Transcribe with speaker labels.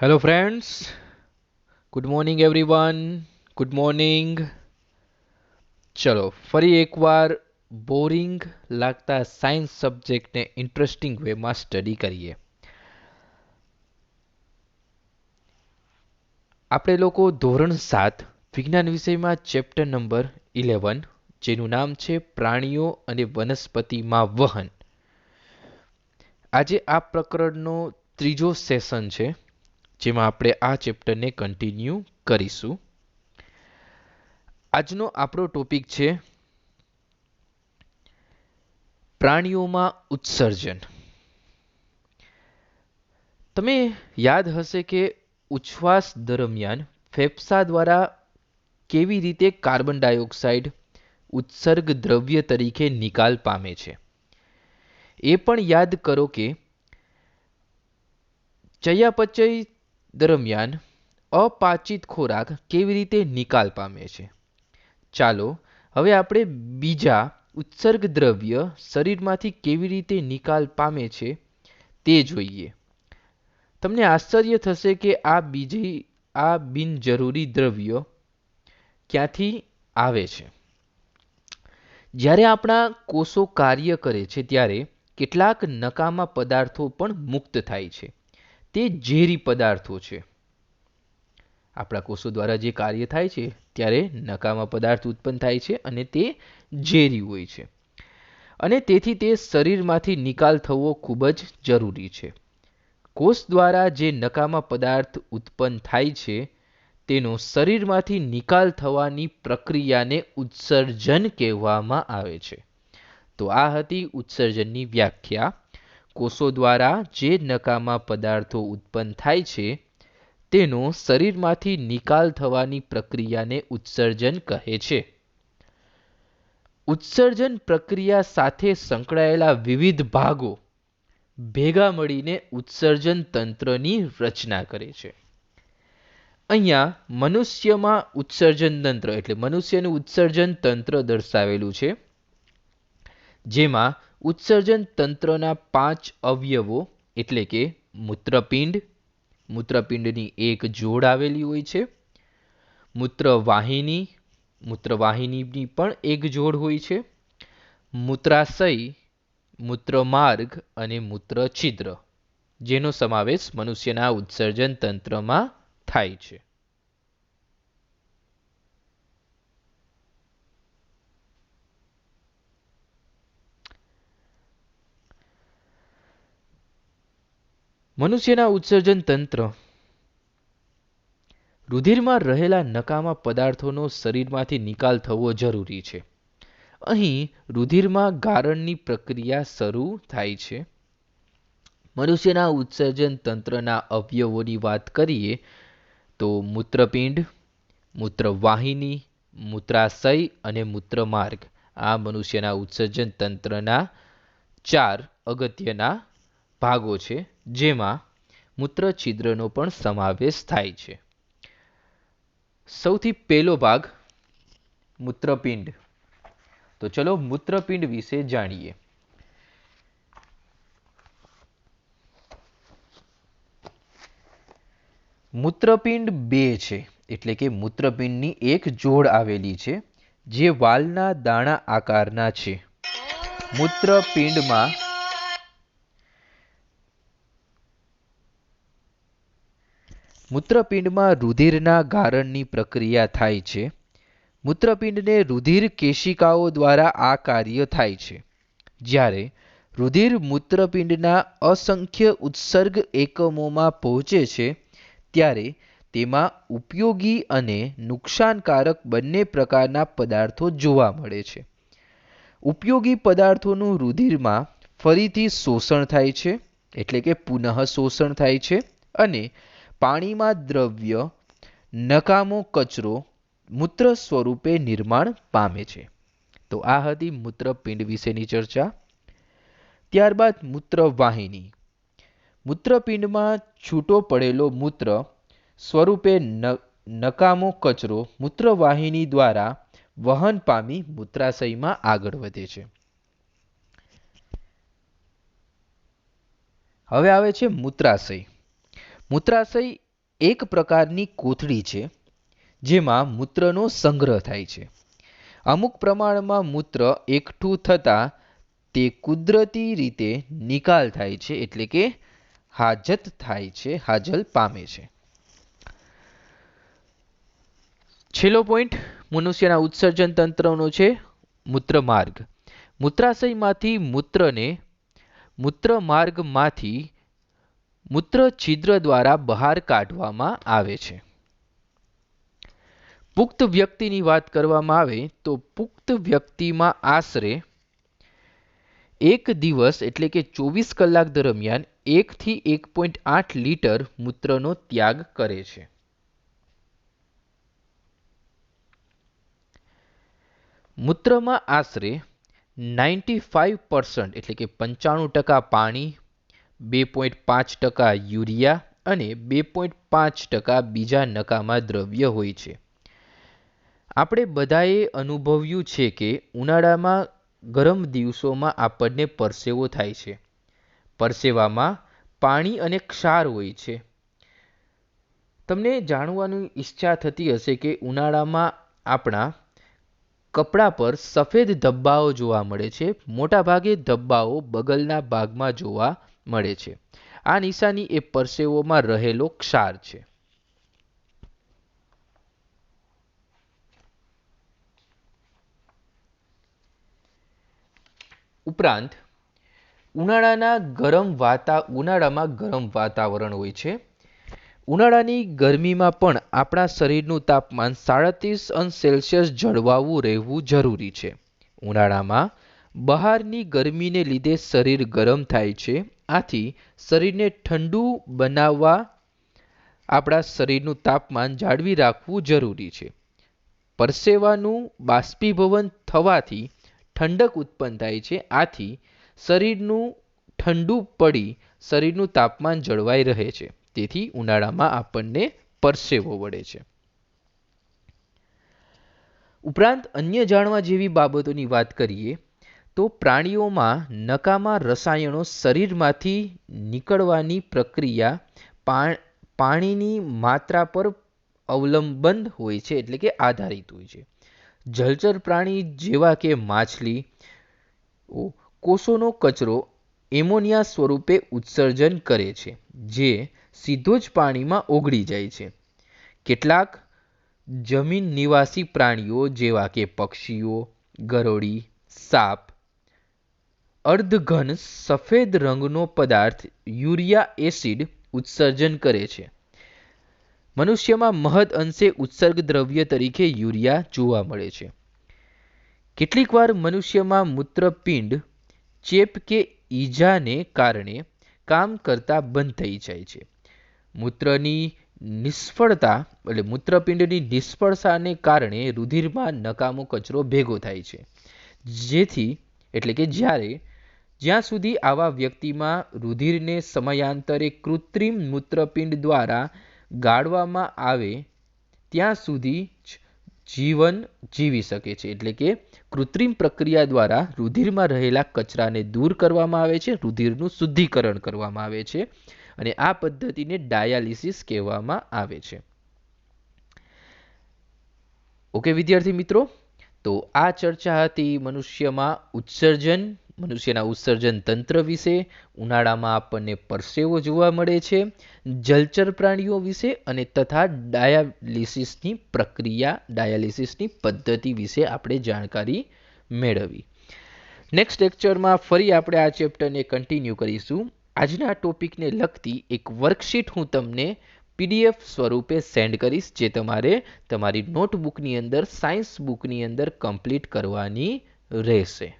Speaker 1: Hello friends good morning everyone good morning ચલો ફરી એકવાર બોરિંગ લાગતા સાયન્સ સબ્જેક્ટને ઇન્ટરેસ્ટિંગ વેમાં સ્ટડી કરીએ આપણે લોકો ધોરણ સાત વિજ્ઞાન વિષયમાં ચેપ્ટર નંબર ઇલેવન જેનું નામ છે પ્રાણીઓ અને વનસ્પતિમાં વહન આજે આ પ્રકરણનો ત્રીજો સેશન છે જેમાં આપણે આ ચેપ્ટરને કન્ટિન્યુ કરીશું. આજનો આપણો ટોપિક છે પ્રાણીઓમાં ઉત્સર્જન. તમે યાદ હશે કે ઉચ્છ્વાસ દરમિયાન ફેફસા દ્વારા કેવી રીતે કાર્બન ડાયોક્સાઇડ ઉત્સર્ગ દ્રવ્ય તરીકે નિકાલ પામે છે? એ પણ યાદ કરો કે ચયાપચય દરમિયાન અપાચિત ખોરાક કેવી રીતે નિકાલ પામે છે? ચાલો, હવે આપણે બીજા ઉત્સર્ગ દ્રવ્ય શરીરમાંથી કેવી રીતે નિકાલ પામે છે તે જોઈએ. તમને આશ્ચર્ય થશે કે આ બીજી, આ બિનજરૂરી દ્રવ્ય ક્યાંથી આવે છે? જ્યારે આપણા કોષો કાર્ય કરે છે, ત્યારે કેટલાક નકામા પદાર્થો પણ મુક્ત થાય છે. તે ઝેરી પદાર્થો છે. આપણા કોષો દ્વારા જે કાર્ય થાય છે, ત્યારે નકામા પદાર્થ ઉત્પન્ન થાય છે અને તે ઝેરી હોય છે. અને તેથી તે શરીરમાંથી નિકાલ થવો ખૂબ જ જરૂરી છે. કોષ દ્વારા જે નકામા પદાર્થ ઉત્પન્ન થાય છે, તેનો શરીરમાંથી નિકાલ થવાની પ્રક્રિયાને ઉત્સર્જન કહેવામાં આવે છે. તો આ હતી ઉત્સર્જનની વ્યાખ્યા. કોષો દ્વારા જે નકામા પદાર્થો ઉત્પન્ન થાય છે, તેનો શરીરમાંથી નિકાલ થવાની પ્રક્રિયાને ઉત્સર્જન કહે છે. ઉત્સર્જન પ્રક્રિયા સાથે સંકળાયેલા વિવિધ ભાગો ભેગા મળીને ઉત્સર્જન તંત્રની રચના કરે છે. અહીંયા મનુષ્યમાં ઉત્સર્જન તંત્ર એટલે મનુષ્યનું ઉત્સર્જન તંત્ર દર્શાવેલું છે, જેમાં ઉત્સર્જન તંત્રના પાંચ અવયવો એટલે કે મૂત્રપિંડ, મૂત્રપિંડની એક જોડ આવેલી હોય છે, મૂત્રવાહિની, મૂત્રવાહિનીની પણ એક જોડ હોય છે, મૂત્રાશય, મૂત્રમાર્ગ અને મૂત્રછિદ્ર, જેનો સમાવેશ મનુષ્યના ઉત્સર્જન તંત્રમાં થાય છે. મનુષ્યના ઉત્સર્જન તંત્ર. રુધિરમાં રહેલા નકામા પદાર્થોનો શરીરમાંથી નિકાલ થવો જરૂરી છે. અહીં રુધિરમાં ગારણની પ્રક્રિયા શરૂ થાય છે. મનુષ્યના ઉત્સર્જન તંત્રના અવયવોની વાત કરીએ તો મૂત્રપિંડ, મૂત્રવાહિની, મૂત્રાશય અને મૂત્રમાર્ગ. આ મનુષ્યના ઉત્સર્જન તંત્રના ચાર અગત્યના ભાગો છે. જેમાં મૂત્રછિદ્રનો પણ સમાવેશ થાય છે. સૌથી પહેલો ભાગ, મૂત્રપિંડ. તો ચલો મૂત્રપિંડ વિશે જાણીએ. મૂત્રપિંડ બે છે, એટલે કે મૂત્રપિંડની એક જોડ આવેલી છે, જે વાલના દાણા આકારના છે. મૂત્રપિંડમાં મૂત્રપિંડમાં રુધિરના ગારણની પ્રક્રિયા થાય છે. મૂત્રપિંડને રુધિર કેશિકાઓ દ્વારા આ કાર્ય થાય છે. જ્યારે રુધિર મૂત્રપિંડના અસંખ્ય ઉત્સર્ગ એકમોમાં પહોંચે છે, ત્યારે તેમાં ઉપયોગી અને નુકસાનકારક બંને પ્રકારના પદાર્થો જોવા મળે છે. ઉપયોગી પદાર્થોનું રુધિરમાં ફરીથી શોષણ થાય છે, એટલે કે પુનઃ શોષણ થાય છે અને પાણીમાં દ્રવ્ય, નકામો કચરો, મૂત્ર સ્વરૂપે નિર્માણ પામે છે. તો આ હતી મૂત્રપિંડ વિશેની ચર્ચા. ત્યારબાદ મૂત્રવાહિની મૂત્રપિંડમાં છૂટો પડેલો મૂત્ર સ્વરૂપે નકામો કચરો મૂત્રવાહિની દ્વારા વહન પામી મૂત્રાશયમાં આગળ વધે છે. હવે આવે છે મૂત્રાશય. મૂત્રાશય એક પ્રકારની કોથળી છે, જેમાં મૂત્રનો સંગ્રહ થાય છે. અમુક પ્રમાણમાં મૂત્ર એકઠું થતાં તે કુદરતી રીતે નિકાલ થાય છે, એટલે કે હાજત થાય છે, હાજલ પામે છે. છેલ્લો પોઈન્ટ, મનુષ્યના ઉત્સર્જન તંત્રનો છે મૂત્રમાર્ગ. મૂત્રાશયમાંથી મૂત્રને મૂત્રમાર્ગમાંથી મૂત્ર છિદ્ર દ્વારા બહાર કાઢવામાં આવે છે. પુખ્ત વ્યક્તિની વાત કરવામાં આવે તો પુખ્ત વ્યક્તિમાં આશરે એક દિવસ એટલે કે ચોવીસ કલાક દરમિયાન એકથી એક પોઈન્ટ આઠ લીટર મૂત્રનો ત્યાગ કરે છે. મૂત્રમાં આશરે નાઇન્ટી ફાઇવ એટલે કે પંચાણું ટકા પાણી બે પોઈન્ટ પાંચ ટકા યુરિયા અને બે પોઈન્ટ પાંચ ટકા બીજા નકામા દ્રવ્ય હોય છે. આપણે બધાએ અનુભવ્યું છે કે ઉનાળામાં ગરમ દિવસોમાં આપણને પરસેવો થાય છે. પરસેવામાં પાણી અને ક્ષાર હોય છે. તમને જાણવાની ઈચ્છા થતી હશે કે ઉનાળામાં આપણા કપડા પર સફેદ ધબ્બાઓ જોવા મળે છે. મોટાભાગે ધબ્બાઓ બગલના ભાગમાં જોવા મળે છે. આ નિશાની એ પરસેવોમાં રહેલો ક્ષાર છે. ઉપરાંત, ઉનાળાના ગરમ વાતા, ઉનાળામાં ગરમ વાતાવરણ હોય છે. ઉનાળાની ગરમીમાં પણ આપણા શરીરનું તાપમાન સાડત્રીસ અંશ સેલ્સિયસ જળવાવું રહેવું જરૂરી છે. ઉનાળામાં બહારની ગરમીને લીધે શરીર ગરમ થાય છે. આથી શરીરને ઠંડુ બનાવવા આપણા શરીરનું તાપમાન જાળવી રાખવું જરૂરી છે. પરસેવાનું બાષ્પીભવન થવાથી ઠંડક ઉત્પન્ન થાય છે. આથી શરીરનું ઠંડુ પડી શરીરનું તાપમાન જળવાઈ રહે છે. તેથી ઉનાળામાં આપણને પરસેવો વળે છે. ઉપરાંત અન્ય જાણવા જેવી બાબતોની વાત કરીએ તો પ્રાણીઓમાં નકામા રસાયણો શરીરમાંથી નીકળવાની પ્રક્રિયા પાણીની માત્રા પર અવલંબન હોય છે, એટલે કે આધારિત હોય છે. જલચર પ્રાણી જેવા કે માછલી કોષોનો કચરો એમોનિયા સ્વરૂપે ઉત્સર્જન કરે છે, જે સીધો જ પાણીમાં ઓગળી જાય છે. કેટલાક જમીન નિવાસી પ્રાણીઓ જેવા કે પક્ષીઓ, ગરોળી, સાપ અર્ધઘન સફેદ રંગનો પદાર્થ યુરિયા એસિડ ઉત્સર્જન કરે છે. મનુષ્યમાં મહદ અંશે ઉત્સર્ગ દ્રવ્ય તરીકે યુરિયા જોવા મળે છે. કેટલીક વાર મનુષ્યમાં મૂત્રપિંડ, ચેપ કે ઈજાને કારણે કામ કરતા બંધ થઈ જાય છે. મૂત્રની નિષ્ફળતા એટલે મૂત્રપિંડની નિષ્ફળતાને કારણે રુધિરમાં નકામો કચરો ભેગો થાય છે. જેથી, એટલે કે જ્યારે જ્યાં સુધી આવા વ્યક્તિમાં રુધિરને સમયાંતરે કૃત્રિમ મૂત્રપિંડ દ્વારા ગાળવામાં આવે, ત્યાં સુધી જ જીવન જીવી શકે છે. એટલે કે કૃત્રિમ પ્રક્રિયા દ્વારા રુધિરમાં રહેલા કચરાને દૂર કરવામાં આવે છે, રુધિરનું શુદ્ધિકરણ કરવામાં આવે છે અને આ પદ્ધતિને ડાયાલિસિસ કહેવામાં આવે છે. ઓકે, વિદ્યાર્થી મિત્રો? તો આ ચર્ચા હતી મનુષ્યમાં ઉત્સર્જન મનુષ્યના ઉત્સર્જન તંત્ર વિશે, ઉનાળામાં આપણને પરસેવો જોવા મળે છે, જલચર પ્રાણીઓ વિશે અને તથા ડાયાલિસિસની પ્રક્રિયા, ડાયાલિસિસની પદ્ધતિ વિશે આપણે જાણકારી મેળવી. નેક્સ્ટ લેક્ચરમાં ફરી આપણે આ ચેપ્ટરને કન્ટિન્યુ કરીશું. આજના ટોપિકને લગતી એક વર્કશીટ હું તમને પીડીએફ સ્વરૂપે સેન્ડ કરીશ, જે તમારે તમારી નોટબુકની અંદર સાયન્સ બુકની અંદર કમ્પ્લીટ કરવાની રહેશે.